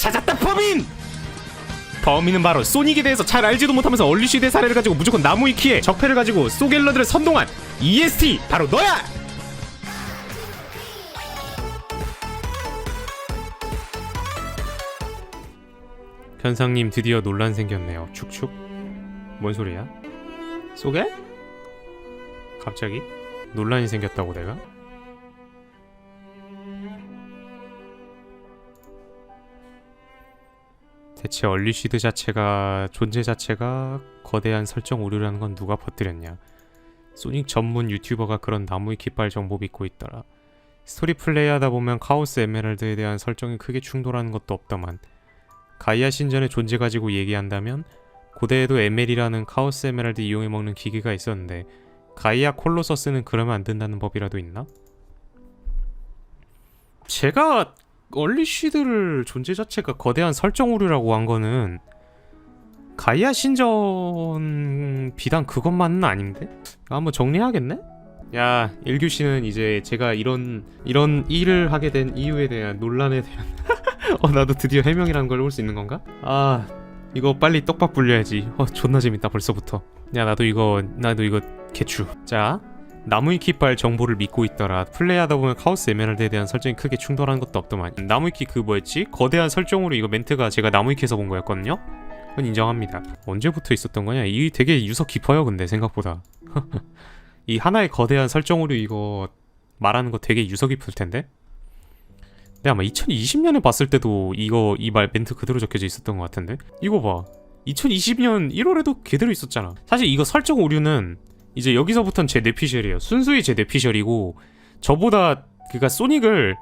찾았다 범인! 범인은 바로 소닉에 대해서 잘 알지도 못하면서 얼리시드의 사례를 가지고 무조건 나무위키에 적폐를 가지고 소갤러들을 선동한 EST 바로 너야! 현상님 드디어 논란 생겼네요. 축축. 뭔 소리야? 소개? 갑자기? 논란이 생겼다고 내가? 대체 얼리시드 자체가 존재 자체가 거대한 설정 오류라는 건 누가 퍼뜨렸냐? 소닉 전문 유튜버가 그런 나무의 깃발 정보 믿고 있더라. 스토리 플레이하다 보면 카오스 에메랄드에 대한 설정이 크게 충돌하는 것도 없다만 가이아 신전의 존재 가지고 얘기한다면 고대에도 에멜이라는 카오스 에메랄드 이용해 먹는 기계가 있었는데 가이아 콜로서스는 그러면 안 된다는 법이라도 있나? 제가 얼리시드를 존재 자체가 거대한 설정 오류라고 한 거는 가이아 신전 비단 그것만은 아닌데? 한번 정리해야겠네? 야, 일규 씨는 이제 제가 이런 이런 일을 하게 된 이유에 대한 논란에 대한 어 나도 드디어 해명이라는 걸 올 수 있는 건가? 아 이거 빨리 떡밥 불려야지. 어 존나 재밌다 벌써부터. 야 나도 이거 나도 이거 개추. 자 나무위키빨 정보를 믿고 있더라. 플레이하다 보면 카오스 에메랄드에 대한 설정이 크게 충돌하는 것도 없더만. 나무위키 그 뭐였지? 거대한 설정으로 이거 멘트가 제가 나무위키에서 본 거였거든요. 그건 인정합니다. 언제부터 있었던 거냐? 이 되게 유서 깊어요, 근데 생각보다. 이 하나의 거대한 설정으로 이거 말하는 거 되게 유서 깊을 텐데. 근데 아마 2020년에 봤을 때도 이거 이 말 멘트 그대로 적혀져 있었던 것 같은데. 이거 봐. 2020년 1월에도 그대로 있었잖아. 사실 이거 설정 오류는 이제 여기서부터는 제 뇌피셜이에요. 순수히 제 뇌피셜이고 저보다 그니까 소닉을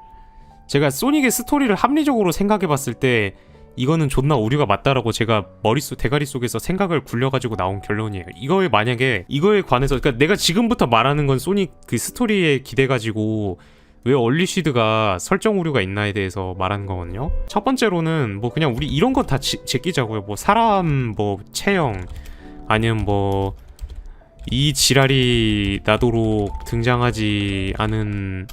제가 소닉의 스토리를 합리적으로 생각해봤을 때 이거는 존나 오류가 맞다라고 제가 머릿속 대가리 속에서 생각을 굴려가지고 나온 결론이에요. 이거에 만약에 이거에 관해서 그러니까 내가 지금부터 말하는 건 소닉 그 스토리에 기대 가지고 왜 얼리시드가 설정 오류가 있나에 대해서 말하는 거거든요. 첫 번째로는 뭐 그냥 우리 이런 거 다 제끼자고요. 뭐 사람 뭐 체형 아니면 뭐 이 지랄이 나도록 등장하지 않은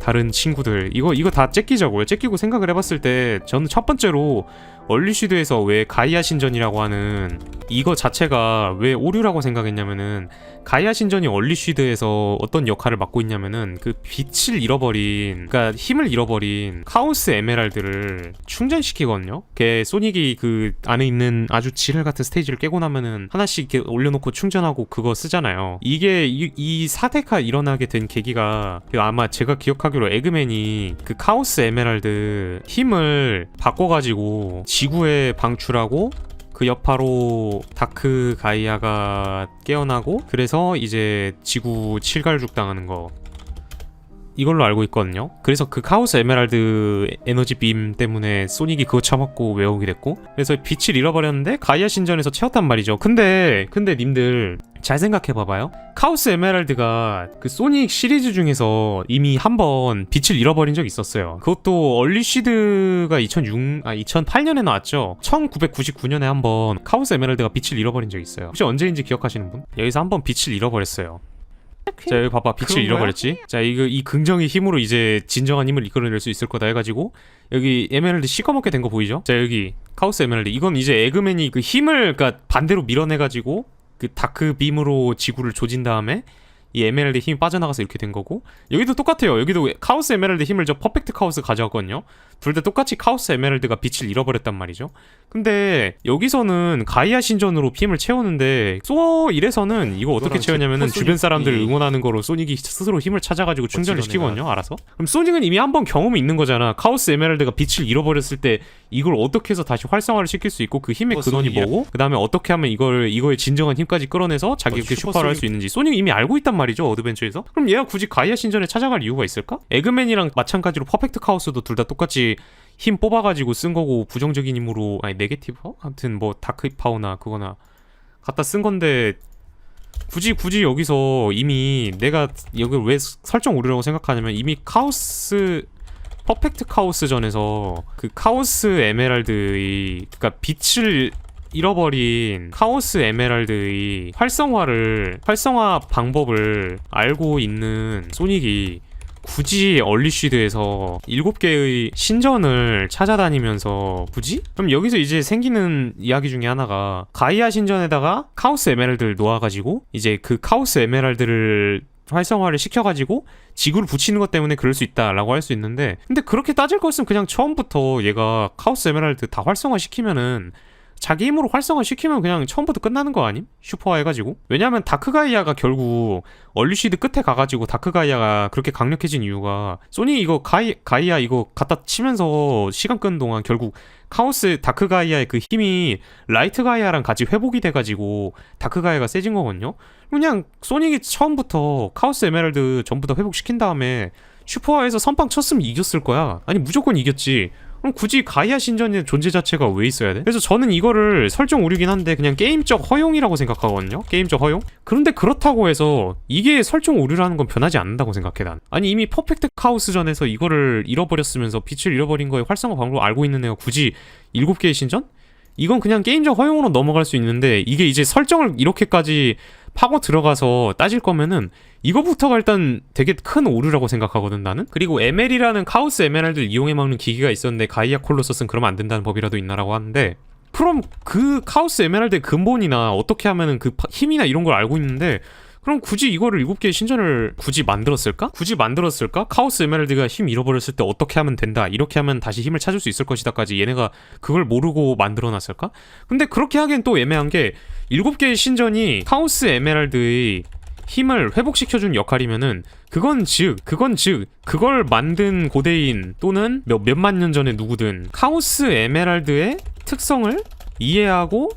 다른 친구들 이거 이거 다 째끼자고요. 째끼고 생각을 해봤을 때 저는 첫 번째로 얼리시드에서 왜 가이아 신전이라고 하는 이거 자체가 왜 오류라고 생각했냐면은 가이아 신전이 얼리시드에서 어떤 역할을 맡고 있냐면은 그 빛을 잃어버린 그러니까 힘을 잃어버린 카오스 에메랄드를 충전시키거든요. 걔 소닉이 그 안에 있는 아주 지랄 같은 스테이지를 깨고 나면은 하나씩 이렇게 올려놓고 충전하고 그거 쓰잖아요. 이게 이, 이 사태가 일어나게 된 계기가 그 아마 제가 기억하기로 에그맨이 그 카오스 에메랄드 힘을 바꿔가지고 지구에 방출하고 그 여파로 다크 가이아가 깨어나고 그래서 이제 지구 칠갈죽 당하는 거 이걸로 알고 있거든요. 그래서 그 카오스 에메랄드 에너지 빔 때문에 소닉이 그거 처먹고 외우게 됐고 그래서 빛을 잃어버렸는데 가이아 신전에서 채웠단 말이죠. 근데 근데 님들 잘 생각해 봐봐요. 카오스 에메랄드가 그 소닉 시리즈 중에서 이미 한 번 빛을 잃어버린 적 있었어요. 그것도 얼리시드가 2006, 아 2008년에 나왔죠. 1999년에 한 번 카오스 에메랄드가 빛을 잃어버린 적 있어요. 혹시 언제인지 기억하시는 분? 여기서 한 번 빛을 잃어버렸어요. 자 여기 봐봐. 빛을 그런 거야? 잃어버렸지? 자 이거 이 긍정의 힘으로 이제 진정한 힘을 이끌어낼 수 있을 거다 해가지고 여기 에메랄드 씹어먹게 된 거 보이죠? 자 여기 카오스 에메랄드. 이건 이제 에그맨이 그 힘을 그니까 반대로 밀어내가지고 그 다크 빔으로 지구를 조진 다음에 이 에메랄드 힘이 빠져나가서 이렇게 된 거고 여기도 똑같아요. 여기도 카오스 에메랄드 힘을 저 퍼펙트 카오스 가져왔거든요 둘 다 똑같이 카오스 에메랄드가 빛을 잃어버렸단 말이죠. 근데 여기서는 가이아 신전으로 힘을 채우는데 소 이래서는 이거 어떻게 이거랑 채우냐면은 제 주변 사람들을 소닉이- 응원하는 거로 소닉이 스스로 힘을 찾아가지고 충전을 시키거든요 알아서. 그럼 소닉은 이미 한 번 경험이 있는 거잖아. 카오스 에메랄드가 빛을 잃어버렸을 때 이걸 어떻게 해서 다시 활성화를 시킬 수 있고 그 힘의 어, 근원이? 뭐고? 그 다음에 어떻게 하면 이걸 이거의 진정한 힘까지 끌어내서 자기 어, 그 슈퍼 슈퍼를 할 수. 있는지. 소닉 이미 알고 있단 말이죠 어드벤처에서. 그럼 얘가 굳이 가이아 신전에 찾아갈 이유가 있을까? 에그맨이랑 마찬가지로 퍼펙트 카오스도 둘 다 똑같이 힘 뽑아가지고 쓴 거고 부정적인 힘으로 아니 네게티브? 아무튼 뭐 다크 파워나 그거나 갖다 쓴 건데 굳이 굳이 여기서 이미 내가 여기 왜 설정 오류라고 생각하냐면 이미 카오스 퍼펙트 카오스 전에서 그 카오스 에메랄드의 그러니까 빛을 잃어버린 카오스 에메랄드의 활성화를 활성화 방법을 알고 있는 소닉이 굳이 얼리쉬드에서 7개의 신전을 찾아다니면서 굳이? 그럼 여기서 이제 생기는 이야기 중에 하나가 가이아 신전에다가 카오스 에메랄드를 놓아가지고 이제 그 카오스 에메랄드를 활성화를 시켜가지고 지구를 붙이는 것 때문에 그럴 수 있다라고 할 수 있는데 근데 그렇게 따질 것은 그냥 처음부터 얘가 카오스 에메랄드 다 활성화 시키면은 자기 힘으로 활성화 시키면 그냥 처음부터 끝나는 거 아님? 슈퍼화 해가지고. 왜냐면 다크가이아가 결국 얼리시드 끝에 가가지고 다크가이아가 그렇게 강력해진 이유가 소니 이거 가이, 가이아 이거 갖다 치면서 시간 끄는 동안 결국 카오스 다크가이아의 그 힘이 라이트 가이아랑 같이 회복이 돼가지고 다크가이아가 세진 거거든요? 그냥 소닉이 처음부터 카오스 에메랄드 전부 다 회복시킨 다음에 슈퍼화에서 선빵 쳤으면 이겼을 거야. 아니 무조건 이겼지 그럼 굳이 가이아 신전의 존재 자체가 왜 있어야 돼? 그래서 저는 이거를 설정 오류긴 한데 그냥 게임적 허용이라고 생각하거든요. 게임적 허용? 그런데 그렇다고 해서 이게 설정 오류라는 건 변하지 않는다고 생각해 난. 아니 이미 퍼펙트 카오스전에서 이거를 잃어버렸으면서 빛을 잃어버린 거에 활성화 방법을 알고 있는 애가 굳이 7개의 신전? 이건 그냥 게임적 허용으로 넘어갈 수 있는데 이게 이제 설정을 이렇게까지 파고 들어가서 따질 거면은 이거부터가 일단 되게 큰 오류라고 생각하거든 나는. 그리고 ML이라는 카오스 에메랄드를 이용해 먹는 기기가 있었는데 가이아 콜로서스는 그러면 안 된다는 법이라도 있나라고 하는데 그럼 그 카오스 에메랄드의 근본이나 어떻게 하면은 그 파- 힘이나 이런 걸 알고 있는데 그럼 굳이 이거를 일곱 개의 신전을 굳이 만들었을까? 굳이 만들었을까? 카오스 에메랄드가 힘 잃어버렸을 때 어떻게 하면 된다. 이렇게 하면 다시 힘을 찾을 수 있을 것이다까지 얘네가 그걸 모르고 만들어놨을까? 근데 그렇게 하기엔 또 애매한 게 일곱 개의 신전이 카오스 에메랄드의 힘을 회복시켜준 역할이면은 그건 즉 그건 즉 그걸 만든 고대인 또는 몇, 몇만 년 전에 누구든 카오스 에메랄드의 특성을 이해하고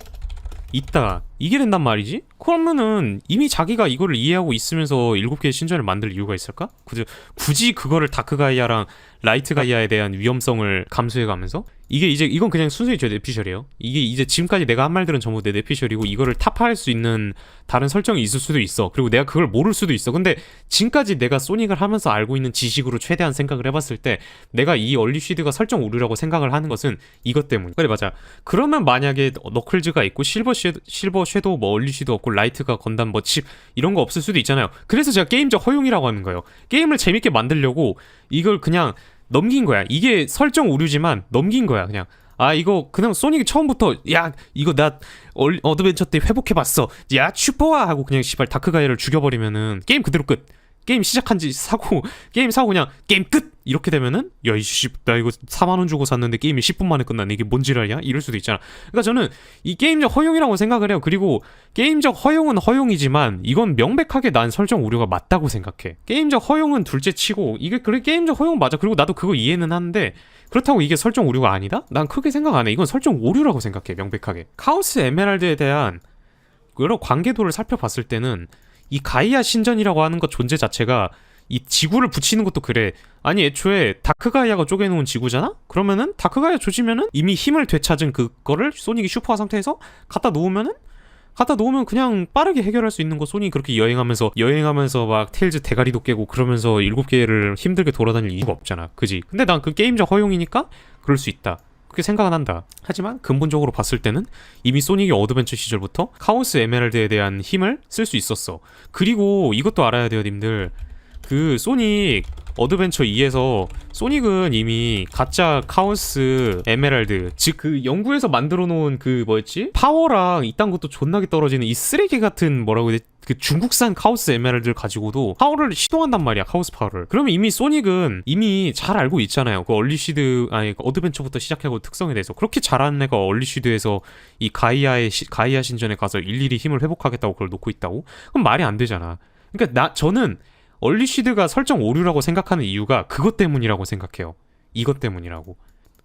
있다 이게 된단 말이지? 그러면은 이미 자기가 이거를 이해하고 있으면서 일곱 개의 신전을 만들 이유가 있을까? 굳이, 굳이 그거를 다크가이아랑 라이트가이아에 대한 위험성을 감수해가면서 이게 이제 이건 그냥 순수히 제 뇌피셜이에요. 이게 이제 지금까지 내가 한 말들은 전부 내 뇌피셜이고 이거를 타파할 수 있는 다른 설정이 있을 수도 있어. 그리고 내가 그걸 모를 수도 있어. 근데 지금까지 내가 소닉을 하면서 알고 있는 지식으로 최대한 생각을 해봤을 때 내가 이 얼리쉬드가 설정 오류라고 생각을 하는 것은 이것 때문 그래 맞아. 그러면 만약에 너클즈가 있고 실버 섀도, 실버 섀도우 뭐 얼리쉬드 없고 라이트가 건담 뭐 칩 이런 거 없을 수도 있잖아요. 그래서 제가 게임적 허용이라고 하는 거예요. 게임을 재밌게 만들려고 이걸 그냥 넘긴 거야. 이게 설정 오류지만 넘긴 거야 그냥. 아 이거 그냥 소닉이 처음부터 야 이거 나 얼- 어드벤처 때 회복해 봤어. 야 슈퍼와 하고 그냥 시발 다크 가이아를 죽여 버리면은 게임 그대로 끝 게임 시작한 지 사고 게임 사고 그냥 게임 끝! 이렇게 되면은 야 이씨 나 이거 4만 원 주고 샀는데 게임이 10분 만에 끝나네. 이게 뭔 지랄이야? 이럴 수도 있잖아. 그러니까 저는 이 게임적 허용이라고 생각을 해요. 그리고 게임적 허용은 허용이지만 이건 명백하게 난 설정 오류가 맞다고 생각해. 게임적 허용은 둘째 치고 이게 그래 게임적 허용 맞아. 그리고 나도 그거 이해는 하는데 그렇다고 이게 설정 오류가 아니다? 난 크게 생각 안 해. 이건 설정 오류라고 생각해, 명백하게. 카오스 에메랄드에 대한 여러 관계도를 살펴봤을 때는 이 가이아 신전이라고 하는 것 존재 자체가 이 지구를 붙이는 것도 그래. 아니 애초에 다크가이아가 쪼개놓은 지구잖아? 그러면은 다크가이아 조지면은 이미 힘을 되찾은 그거를 소닉이 슈퍼화 상태에서 갖다 놓으면은 갖다 놓으면 그냥 빠르게 해결할 수 있는 거 소닉이 그렇게 여행하면서 여행하면서 막 테일즈 대가리도 깨고 그러면서 일곱 개를 힘들게 돌아다닐 이유가 없잖아. 그지? 근데 난 그 게임적 허용이니까 그럴 수 있다. 그렇게 생각은 한다. 하지만 근본적으로 봤을 때는 이미 소닉의 어드벤처 시절부터 카오스 에메랄드에 대한 힘을 쓸 수 있었어. 그리고 이것도 알아야 돼요, 님들. 그 소닉 어드벤처 2에서 소닉은 이미 가짜 카오스 에메랄드 즉 그 연구에서 만들어 놓은 그 뭐였지? 파워랑 이딴 것도 존나게 떨어지는 이 쓰레기 같은 뭐라고 해야 돼? 그 중국산 카오스 에메랄드를 가지고도 파워를 시도한단 말이야 카오스 파워를. 그러면 이미 소닉은 이미 잘 알고 있잖아요. 그 얼리시드 아니 그 어드벤처부터 시작하고 특성에 대해서. 그렇게 잘하는 애가 얼리시드에서 이 가이아의 시- 가이아 신전에 가서 일일이 힘을 회복하겠다고 그걸 놓고 있다고? 그럼 말이 안 되잖아. 그러니까 나 저는 얼리시드가 설정 오류라고 생각하는 이유가 그것 때문이라고 생각해요. 이것 때문이라고.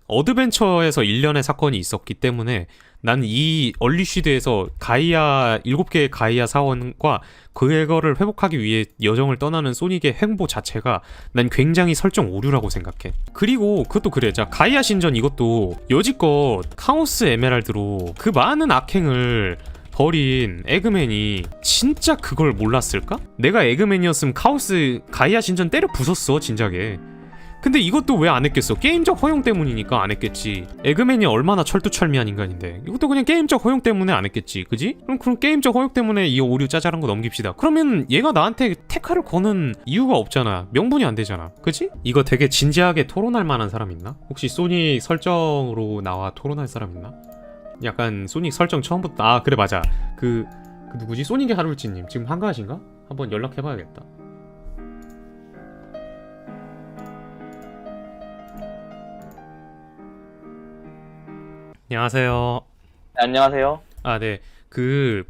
어드벤처에서 일련의 사건이 있었기 때문에 난 이 얼리시드에서 가이아 7개의 가이아 사원과 그거를 회복하기 위해 여정을 떠나는 소닉의 행보 자체가 난 굉장히 설정 오류라고 생각해. 그리고 그것도 그래. 자, 가이아 신전 이것도 여지껏 카오스 에메랄드로 그 많은 악행을 버린 에그맨이 진짜 그걸 몰랐을까? 내가 에그맨이었으면 카오스 가이아 신전 때려 부쉈어 진작에 근데 이것도 왜 안 했겠어? 게임적 허용 때문이니까 안 했겠지. 에그맨이 얼마나 철두철미한 인간인데 이것도 그냥 게임적 허용 때문에 안 했겠지, 그지? 그럼 그럼 게임적 허용 때문에 이 오류 짜잘한 거 넘깁시다. 그러면 얘가 나한테 테카를 거는 이유가 없잖아. 명분이 안 되잖아, 그지? 이거 되게 진지하게 토론할 만한 사람 있나? 혹시 소닉 설정으로 나와 토론할 사람 있나? 약간 소닉 설정 처음부터 아 그래 맞아 그, 그 누구지 소닉의 하루일지님 지금 한가하신가? 한번 연락해봐야겠다. 안녕하세요. 네, 안녕하세요. 아, 네. 그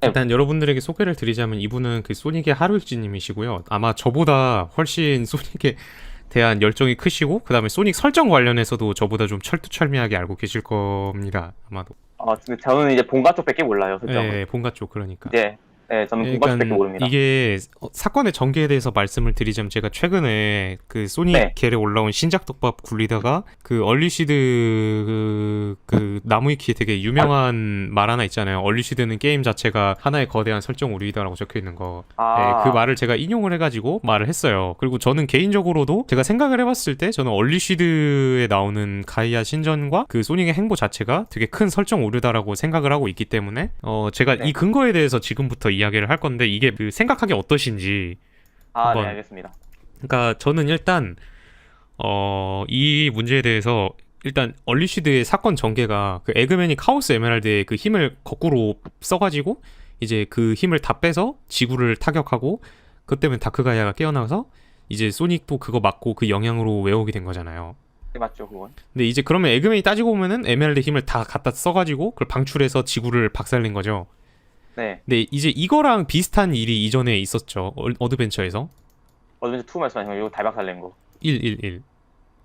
네. 일단 여러분들에게 소개를 드리자면 이분은 그 소닉의 하루일지님이시고요. 아마 저보다 훨씬 소닉에 대한 열정이 크시고 그다음에 소닉 설정 관련해서도 저보다 좀 철두철미하게 알고 계실 겁니다. 아마도. 어, 저는 이제 본가 쪽밖에 몰라요, 설정은. 네, 본가 쪽 그러니까. 이제 네, 저는 본가 쪽밖에 모릅니다. 이게 어, 사건의 전개에 대해서 말씀을 드리자면 제가 최근에 그 소닉 네. 겔에 올라온 신작 덮밥 굴리다가 그 얼리시드 그, 그 나무위키에 되게 유명한 말 하나 있잖아요. 얼리시드는 게임 자체가 하나의 거대한 설정 오류이다라고 적혀 있는 거. 아, 네, 그 말을 제가 인용을 해가지고 말을 했어요. 그리고 저는 개인적으로도 제가 생각을 해봤을 때 저는 얼리시드에 나오는 가이아 신전과 그 소닉의 행보 자체가 되게 큰 설정 오류다라고 생각을 하고 있기 때문에 어 제가 네. 이 근거에 대해서 지금부터 이야기를 할 건데 이게 그 생각하기 어떠신지. 아, 한번- 네, 알겠습니다. 그러니까 저는 일단 어 이 문제에 대해서 일단 얼리시드의 사건 전개가 그 에그맨이 카오스 에메랄드의 그 힘을 거꾸로 써가지고 이제 그 힘을 다 빼서 지구를 타격하고 그것 때문에 다크가이아가 깨어나서 이제 소닉도 그거 맞고 그 영향으로 외우게 된 거잖아요. 네, 맞죠, 그건. 근데 이제 그러면 에그맨이 따지고 보면은 에메랄드 힘을 다 갖다 써가지고 그걸 방출해서 지구를 박살낸 거죠. 네, 근데 이제 이거랑 비슷한 일이 이전에 있었죠. 얼- 어드벤처에서 어드벤처 2 말씀하신 거, 이거 달박 살 낸 거. 111.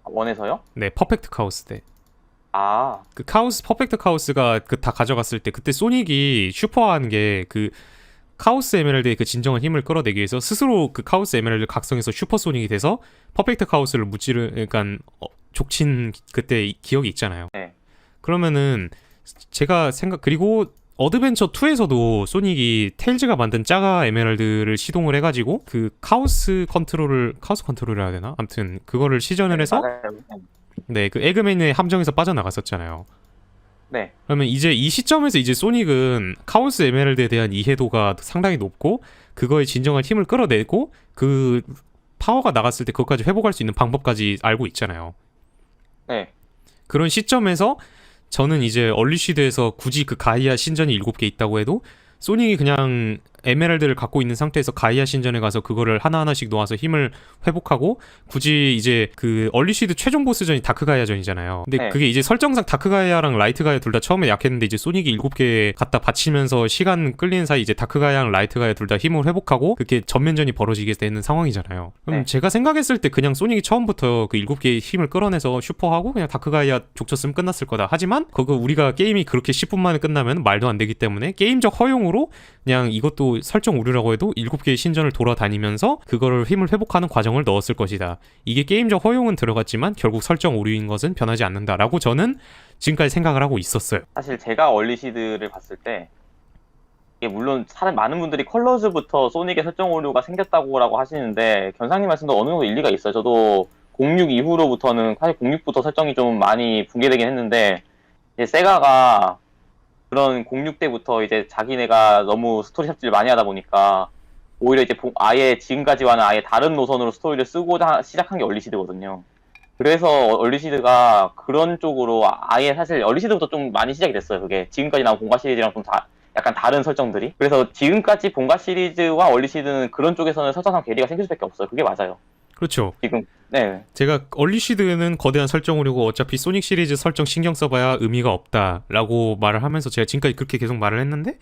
원에서요? 네, 퍼펙트 카오스 때. 아, 그 카오스 퍼펙트 카오스가 그 다 가져갔을 때 그때 소닉이 슈퍼한 게 그 카오스 에메랄드의 그 진정한 힘을 끌어내기 위해서 스스로 그 카오스 에메랄드 각성해서 슈퍼 소닉이 돼서 퍼펙트 카오스를 무찌르 그러니까 어, 족친 그때 이- 기억이 있잖아요. 네. 그러면은 제가 생각 그리고 어드벤처 2에서도 소닉이 테일즈가 만든 짜가 에메랄드를 시동을 해가지고 그 카오스 컨트롤을 카오스 컨트롤을 해야 되나? 아무튼 그거를 시전을 해서. 네 그 에그맨의 함정에서 빠져나갔었잖아요. 네, 그러면 이제 이 시점에서 이제 소닉은 카오스 에메랄드에 대한 이해도가 상당히 높고 그거의 진정한 힘을 끌어내고 그 파워가 나갔을 때 그것까지 회복할 수 있는 방법까지 알고 있잖아요. 네, 그런 시점에서 저는 이제 얼리 시드에서 굳이 그 가이아 신전이 7개 있다고 해도 소닉이 그냥 에메랄드를 갖고 있는 상태에서 가이아 신전에 가서 그거를 하나하나씩 놓아서 힘을 회복하고 굳이 이제 그 얼리시드 최종 보스전이 다크 가이아전이잖아요. 근데 네. 그게 이제 설정상 다크 가이아랑 라이트 가이아 둘 다 처음에 약했는데 이제 소닉이 7개 갖다 바치면서 시간 끌리는 사이 이제 다크 가이아랑 라이트 가이아 둘 다 힘을 회복하고 그렇게 전면전이 벌어지게 되는 상황이잖아요. 그럼 네. 제가 생각했을 때 그냥 소닉이 처음부터 그 7개의 힘을 끌어내서 슈퍼하고 그냥 다크 가이아 족쳤으면 끝났을 거다. 하지만 그거 우리가 게임이 그렇게 10분 만에 끝나면 말도 안 되기 때문에 게임적 허용으로 그냥 이것도 설정 오류라고 해도 7개의 신전을 돌아다니면서 그거를 힘을 회복하는 과정을 넣었을 것이다. 이게 게임적 허용은 들어갔지만 결국 설정 오류인 것은 변하지 않는다라고 저는 지금까지 생각을 하고 있었어요. 사실 제가 얼리시드를 봤을 때 이게 물론 사람 많은 분들이 컬러즈부터 소닉의 설정 오류가 생겼다고라고 하시는데 견상님 말씀도 어느 정도 일리가 있어요. 저도 06 이후로부터는 사실 06부터 설정이 좀 많이 붕괴되긴 했는데 이제 세가가 그런 06 때부터 이제 자기네가 너무 스토리 삽질을 많이 하다 보니까 오히려 이제 보- 아예 지금까지와는 아예 다른 노선으로 스토리를 쓰고자 시작한 게 얼리시드거든요. 그래서 얼리시드가 그런 쪽으로 아예 사실 얼리시드부터 좀 많이 시작이 됐어요. 그게 지금까지 나온 본가 시리즈랑 좀 다, 약간 다른 설정들이. 그래서 지금까지 본가 시리즈와 얼리시드는 그런 쪽에서는 설정상 괴리가 생길 수밖에 없어요. 그게 맞아요. 그렇죠. 지금 네, 제가 얼리시드는 거대한 설정 오류고 어차피 소닉 시리즈 설정 신경 써봐야 의미가 없다라고 말을 하면서 제가 지금까지 그렇게 계속 말을 했는데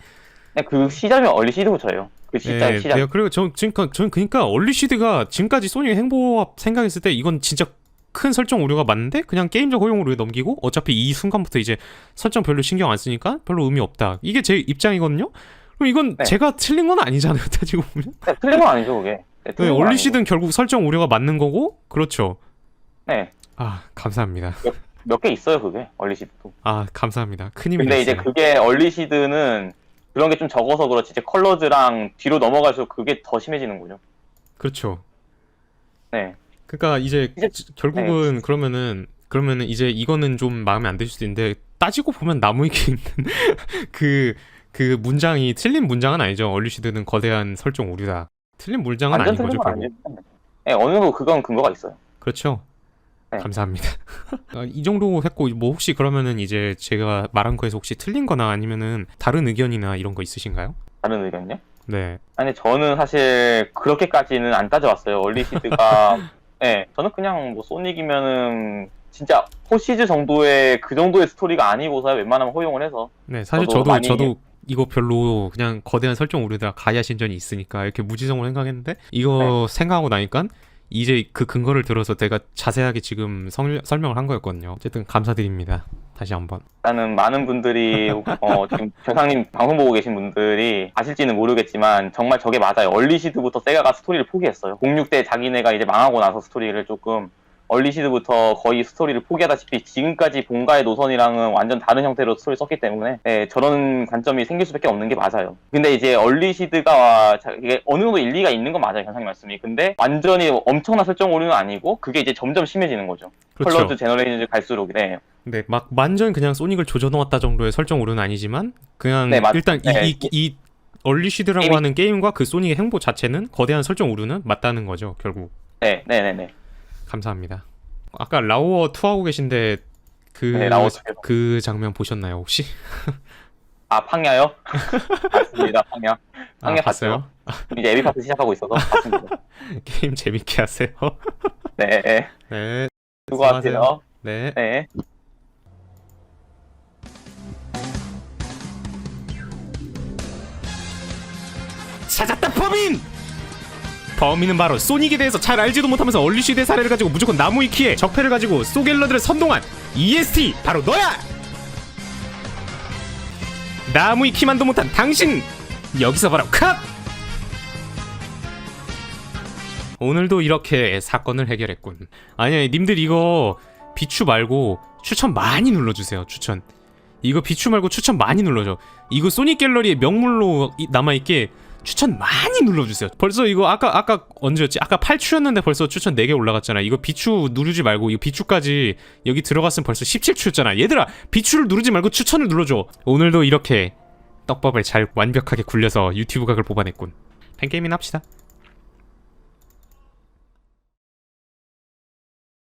그냥 그 시점이 얼리시드부터예요. 그 시작 네, 시작. 내가 그리고 저 지금 전 그러니까 얼리시드가 지금까지 소닉 행보합 생각했을 때 이건 진짜 큰 설정 오류가 맞는데 그냥 게임적 허용으로 넘기고 어차피 이 순간부터 이제 설정 별로 신경 안 쓰니까 별로 의미 없다. 이게 제 입장이거든요. 그럼 이건 네. 제가 틀린 건 아니잖아요. 따지고 보면. 네, 틀린 건 아니죠, 그게. 네, 네, 틀린 건 얼리시드는 결국 설정 오류가 맞는 거고 그렇죠. 네, 아 감사합니다. 몇 개 있어요, 그게 얼리시드도. 아 감사합니다. 큰 힘이 근데 이제 됐어요. 그게 얼리시드는 그런 게 좀 적어서 그렇지 이제 컬러즈랑 뒤로 넘어갈수록 그게 더 심해지는 거죠. 그렇죠. 네. 그러니까 이제 이제- 지- 결국은 그러면은 그러면은 이제 이거는 좀 마음에 안 드실 수도 있는데 따지고 보면 나무위키 있는 그 그 문장이 틀린 문장은 아니죠. 얼리시드는 거대한 설정 오류다. 틀린 문장은 완전 아닌 틀린 거죠. 건 결국. 아니에요. 네, 어느 정도 그건 근거가 있어요. 그렇죠. 네. 감사합니다. 아, 이 정도 했고 뭐 혹시 그러면은 이제 제가 말한 거에서 혹시 틀린 거나 아니면은 다른 의견이나 이런 거 있으신가요? 다른 의견요? 네. 아니 저는 사실 그렇게까지는 안 따져왔어요. 얼리시드가 네, 저는 그냥 뭐 소닉이면은 진짜 포시즈 정도의 그 정도의 스토리가 아니고서 웬만하면 허용을 해서 네, 사실 저도 저도 많이- 저도 이거 별로 그냥 거대한 설정 오류다 가야 신전이 있으니까 이렇게 무지성으로 생각했는데 이거 네. 생각하고 나니까 이제 그 근거를 들어서 제가 자세하게 지금 설, 설명을 한 거였거든요. 어쨌든 감사드립니다. 다시 한번. 일단은 많은 분들이 어, 지금 변상님 방송 보고 계신 분들이 아실지는 모르겠지만 정말 저게 맞아요. 얼리시드부터 세가가 스토리를 포기했어요. 06대 자기네가 이제 망하고 나서 스토리를 조금 얼리 시드부터 거의 스토리를 포기하다시피 지금까지 본가의 노선이랑은 완전 다른 형태로 스토리 썼기 때문에 네, 저런 관점이 생길 수밖에 없는 게 맞아요. 근데 이제 얼리 시드가 자- 이게 어느 정도 일리가 있는 건 맞아요, 변상님 말씀이. 근데 완전히 엄청난 설정 오류는 아니고 그게 이제 점점 심해지는 거죠. 그렇죠. 컬러즈 제너레이션 갈수록 네. 네, 막 완전 그냥 소닉을 조져놓았다 정도의 설정 오류는 아니지만 그냥 네, 맞- 일단 네. 이, 이, 이 얼리시드라고 게임이- 하는 게임과 그 소닉의 행보 자체는 거대한 설정 오류는 맞다는 거죠, 결국. 네, 네, 네, 네. 감사합니다. 아까 라오어 투 하고 계신데 그, 네, 라오어. 그 장면 보셨나요, 혹시? 아, 팡야요? 봤습니다, 팡야. 아, 팡야 봤어요? 이제 에비 파트 시작하고 있어서 봤습니다. 게임 재밌게 하세요. 네, 네. 네. 수고하세요. 네. 네. 찾았다 범인! 범인은 바로 소닉에 대해서 잘 알지도 못하면서 얼리시드의 사례를 가지고 무조건 나무 위키에 적폐를 가지고 소갤러들을 선동한 EST 바로 너야! 나무 위키만도 못한 당신! 여기서 바로 컷! 오늘도 이렇게 사건을 해결했군. 아니, 님들 이거 비추 말고 추천 많이 눌러주세요. 추천. 이거 비추 말고 추천 많이 눌러줘. 이거 소닉 갤러리의 명물로 이- 남아있게 추천 많이 눌러주세요. 벌써 이거 아까 아까 언제였지? 아까 8추였는데 벌써 추천 4개 올라갔잖아. 이거 비추 누르지 말고 이거 비추까지 여기 들어갔으면 벌써 17추였잖아. 얘들아 비추를 누르지 말고 추천을 눌러줘. 오늘도 이렇게 떡밥을 잘 완벽하게 굴려서 유튜브 각을 뽑아냈군. 팬게임이나 합시다.